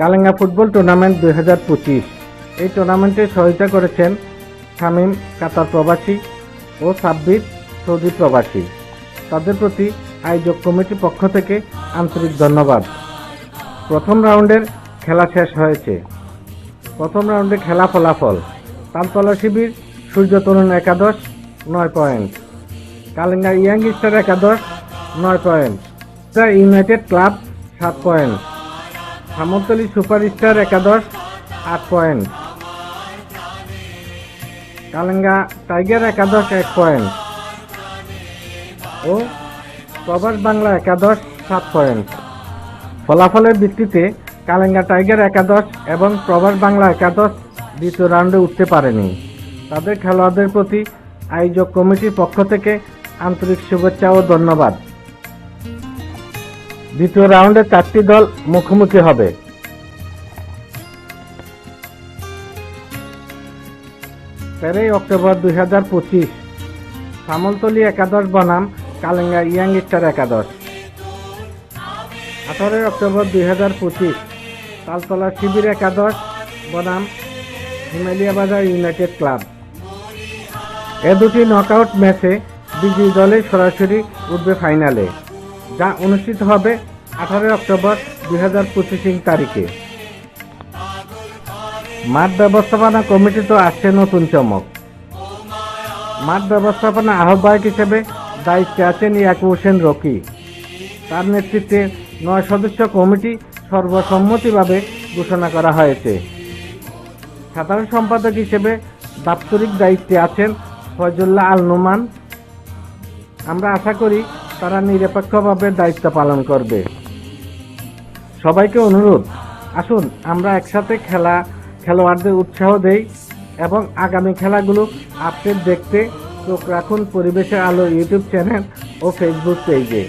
Kalenga football tournament দুই হাজার পঁচিশ। এই টুর্নামেন্টে সহায়তা করেছেন শামীম, কাতার প্রবাসী ও সাব্বির সৌদি প্রবাসী। তাদের প্রতি আয়োজক কমিটির পক্ষ থেকে আন্তরিক ধন্যবাদ। প্রথম রাউন্ডের খেলা শেষ হয়েছে। প্রথম রাউন্ডে খেলা ফলাফল, তালতলা শিবির সূর্য তরুণ একাদশ, নয় পয়েন্ট। কালিঙ্গা ইয়াং স্টার একাদশ, নয় পয়েন্ট। ইউনাইটেড ক্লাব, সাত পয়েন্ট। সামন্তলী সুপার স্টার একাদশ আট পয়েন্ট। কালেঙ্গা টাইগার একাদশ এক পয়েন্ট। ও প্রবাস বাংলা একাদশ সাত পয়েন্ট। ফলাফলের ভিত্তিতে কালেঙ্গা টাইগার একাদশ এবং প্রবাস বাংলা একাদশ দ্বিতীয় রাউন্ডে উঠতে পারেনি। তাদের খেলোয়াড়দের প্রতি আয়োজক কমিটির পক্ষ থেকে আন্তরিক শুভেচ্ছা ও ধন্যবাদ। দ্বিতীয় রাউন্ডে চারটি দল মুখোমুখি হবে। তেরোই অক্টোবর দুই হাজার পঁচিশ সামলতলি একাদশ বনাম, কালেঙ্গা ইয়াং স্টার একাদশ। আঠারোই অক্টোবর দুই হাজার পঁচিশ, তালতলা শিবির একাদশ বনাম, হিমালয়া বাজার ইউনাইটেড ক্লাব। এ দুটি নকআউট ম্যাচে বিজয়ী দলে সরাসরি উঠবে ফাইনালে। যা অনুষ্ঠিত হবে আঠারোই অক্টোবর দুই হাজার পঁচিশ তারিখে। মাঠ ব্যবস্থাপনা কমিটি তো আসছে নতুন চমক। মাঠ ব্যবস্থাপনা আহ্বায়ক হিসেবে দায়িত্বে আছেন ইয়াকুব হোসেন রকি। তার নেতৃত্বে নয় সদস্য কমিটি সর্বসম্মতিভাবে ঘোষণা করা হয়েছে। সাধারণ সম্পাদক হিসেবে দাপ্তরিক দায়িত্বে আছেন ফয়জুল্লাহ আল নোমান। আমরা আশা করি তারা নিরপেক্ষভাবে দায়িত্ব পালন করবে। সবাইকে অনুরোধ, আসুন আমরা একসাথে খেলা, খেলোয়াড়দের উৎসাহ দেই এবং আগামী খেলাগুলো আপডেট দেখতে চোখ রাখুন পরিবেশের আলো ইউটিউব চ্যানেল ও ফেসবুক পেজে